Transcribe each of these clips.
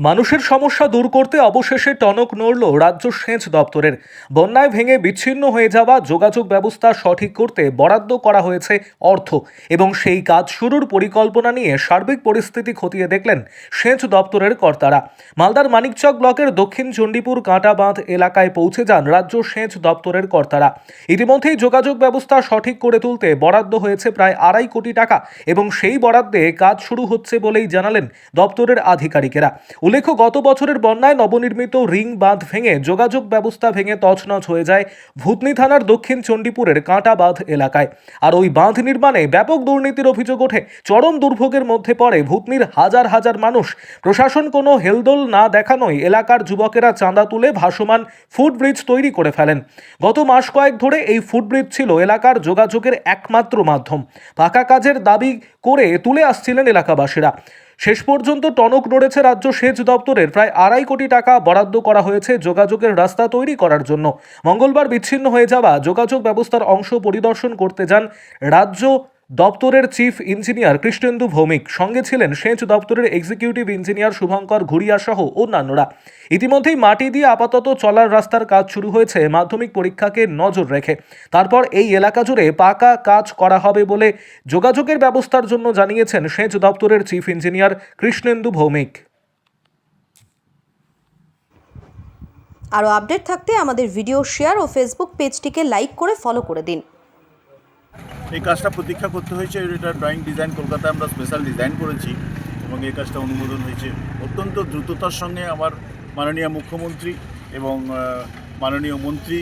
মানুষের সমস্যা দূর করতে অবশেষে টনক নড়ল রাজ্য সেচ দপ্তরের। বন্যায় ভেঙে বিচ্ছিন্ন হয়ে যাওয়া যোগাযোগ ব্যবস্থা সঠিক করতে বরাদ্দ করা হয়েছে অর্থ এবং সেই কাজ শুরুর পরিকল্পনা নিয়ে সার্বিক পরিস্থিতি খতিয়ে দেখলেন সেচ দপ্তরের কর্তারা। মালদার মানিকচক ব্লকের দক্ষিণ চণ্ডীপুর কাঁটা বাঁধ এলাকায় পৌঁছে যান রাজ্য সেচ দপ্তরের কর্তারা। ইতিমধ্যেই যোগাযোগ ব্যবস্থা সঠিক করে তুলতে বরাদ্দ হয়েছে প্রায় আড়াই কোটি টাকা এবং সেই বরাদ্দে কাজ শুরু হচ্ছে বলেই জানালেন দপ্তরের আধিকারিকেরা। উল্লেখ্য, গত বছরের বন্যায় নবনির্মিত রিং বাঁধ ভেঙে যোগাযোগ ব্যবস্থা ভেঙে তছনছ হয়ে যায় ভূতনি থানার দক্ষিণ চণ্ডীপুরের কাঁটা বাঁধ এলাকায়। আর ওই বাঁধ নির্মাণে ব্যাপক দুর্নীতির অভিযোগ ওঠে। চরম দুর্ভোগের মধ্যে পড়ে ভূতনির হাজার হাজার মানুষ। প্রশাসন কোনো হেলদোল না দেখানোই এলাকার যুবকেরা চাঁদা তুলে ভাসমান ফুটব্রিজ তৈরি করে ফেলেন। গত মাস কয়েক ধরে এই ফুটব্রিজ ছিল এলাকার যোগাযোগের একমাত্র মাধ্যম। পাকা কাজের দাবি করে তুলে আসছিলেন এলাকাবাসীরা। শেষ পর্যন্ত টনক নড়েছে রাজ্য সেচ দপ্তরের। প্রায় আড়াই কোটি টাকা বরাদ্দ করা হয়েছে যোগাযোগের রাস্তা তৈরি করার জন্য। মঙ্গলবার বিচ্ছিন্ন হয়ে যাওয়া যোগাযোগ ব্যবস্থার অংশ পরিদর্শন করতে যান রাজ্য দপ্তরের চিফ ইঞ্জিনিয়ার কৃষ্ণেন্দু ভৌমিক, সঙ্গে ছিলেন সেচ দপ্তরের এক্সিকিউটিভ ইঞ্জিনিয়ার শুভঙ্কর ঘুরিয়া সহ অন্যান্যরা। ইতিমধ্যেই মাটি দিয়ে আপাতত চলার রাস্তার কাজ শুরু হয়েছে, মাধ্যমিক পরীক্ষাকে নজর রেখে। তারপর এই এলাকা জুড়ে পাকা কাজ করা হবে বলে যোগাযোগের ব্যবস্থার জন্য জানিয়েছেন সেচ দপ্তরের চিফ ইঞ্জিনিয়ার কৃষ্ণেন্দু ভৌমিক। আরও আপডেট থাকতে আমাদের ভিডিও শেয়ার ও ফেসবুক পেজটিকে লাইক করে ফলো করে দিন। এই কাজটা প্রতীক্ষা করতে হয়েছে, এটা ড্রয়িং ডিজাইন কলকাতায় আমরা স্পেশাল ডিজাইন করেছি এবং এই কাজটা অনুমোদন হয়েছে। অত্যন্ত দ্রুততার সঙ্গে আমার মাননীয় মুখ্যমন্ত্রী এবং মাননীয় মন্ত্রী,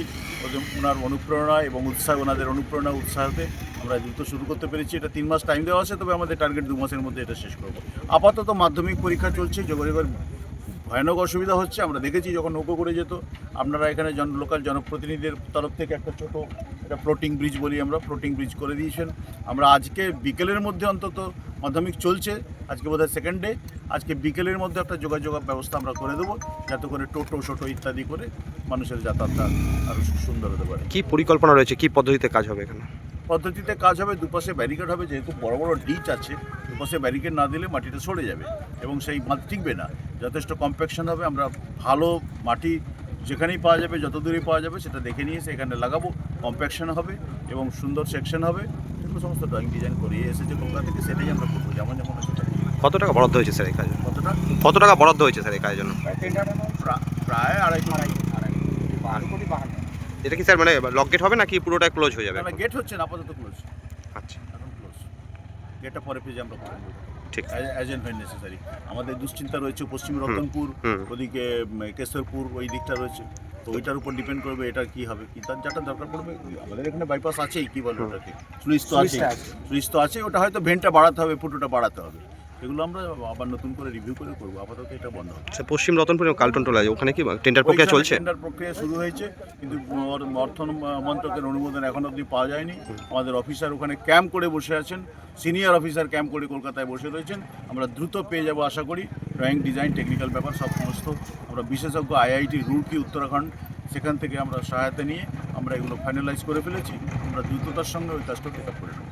ওনার অনুপ্রেরণা এবং উৎসাহ, ওনাদের অনুপ্রেরণা, উৎসাহতে আমরা দ্রুত শুরু করতে পেরেছি। এটা তিন মাস টাইম দেওয়া আছে, তবে আমাদের টার্গেট দু মাসের মধ্যে এটা শেষ করব। আপাতত মাধ্যমিক পরীক্ষা চলছে যোগাযোগের ভয়ানক অসুবিধা হচ্ছে, আমরা দেখেছি যখন নৌকো করে যেত, আপনারা এখানে জন লোকাল জনপ্রতিনিধিদের তরফ থেকে একটা ছোট একটা ফ্লোটিং ব্রিজ বলি আমরা ফ্লোটিং ব্রিজ করে দিয়েছেন। আমরা আজকে বিকেলের মধ্যে অন্তত মাধ্যমিক চলছে আজকে বোধহয় সেকেন্ড ডে আজকে বিকেলের মধ্যে একটা যোগাযোগ ব্যবস্থা আমরা করে দেবো যাতে করে টোটো ছোটো ইত্যাদি করে মানুষের যাতায়াতটা আরও সুন্দর হতে পারে। কী পরিকল্পনা রয়েছে? কী পদ্ধতিতে কাজ হবে এখানে? পদ্ধতিতে কাজ হবে দুপাশে ব্যারিকেড হবে যেহেতু বড় বড় ডিচ আছে দুপাশে ব্যারিকেড না দিলে মাটিটা সরে যাবে এবং সেই বাঁধ টিকবে না। যথেষ্ট কম্প্যাকশন হবে আমরা ভালো মাটি যেখানেই পাওয়া যাবে যত দূরে পাওয়া যাবে সেটা দেখে নিয়ে সেখানে লাগাবো। কম্প্যাকশন হবে এবং সুন্দর সেকশন হবে। এগুলো সমস্ত ড্রয়িং ডিজাইন করিয়ে এসেছে কলকাতা থেকে সেটাই আমরা করব যেমন যেমন কত টাকা বরাদ্দ হয়েছে স্যার এই কাজে কতটা? কত টাকা বরাদ্দ হয়েছে স্যার এই কাজের জন্য? প্রা- প্রায় আড়াই আড়াই এটা কি স্যার মানে লক গেট হবে নাকি পুরোটা ক্লোজ হয়ে যাবে গেট হচ্ছে না আপাতত ক্লোজ আচ্ছা। এখন ক্লোজ গেটটা পরে পেজে আমরা করে দেবো ঠিক অ্যাজ এন্ড নেসেসারি আমাদের দুশ্চিন্তা রয়েছে পশ্চিম রতনপুর। ওদিকে কেশরপুর ওই দিকটা রয়েছে। তো ওইটার উপর ডিপেন্ড করবে এটা কি হবে কি তার যেটা দরকার পড়বে আমাদের এখানে বাইপাস আছেই কি বলব ওটাকে? সুইচ তো আছে। সুইচ তো আছে ওটা হয়তো ভেনটা বাড়াতে হবে ফুটোটা বাড়াতে হবে। এগুলো আমরা আবার নতুন করে রিভিউ করে করব। আপাতত এটা বন্ধ হবে স্যার পশ্চিম রতনপুর কালটন টোলা ওখানে কি টেন্ডার প্রক্রিয়া চলছে? টেন্ডার প্রক্রিয়া শুরু হয়েছে কিন্তু অর্থ মন্ত্রকের অনুমোদন এখন অবধি পাওয়া যায়নি। আমাদের অফিসার ওখানে ক্যাম্প করে বসে আছেন সিনিয়র অফিসার ক্যাম্প করে কলকাতায় বসে রয়েছেন। আমরা দ্রুত পেয়ে যাব আশা করি। ড্রয়িং ডিজাইন টেকনিক্যাল ব্যাপার সব সমস্ত। আমরা বিশেষজ্ঞ আইআইটি রুড়কি উত্তরাখণ্ড সেখান থেকে আমরা সহায়তা নিয়ে আমরা এগুলো ফাইনালাইজ করে ফেলেছি। আমরা দ্রুততার সঙ্গে ওই কাজটা টেক আপ করে নেব।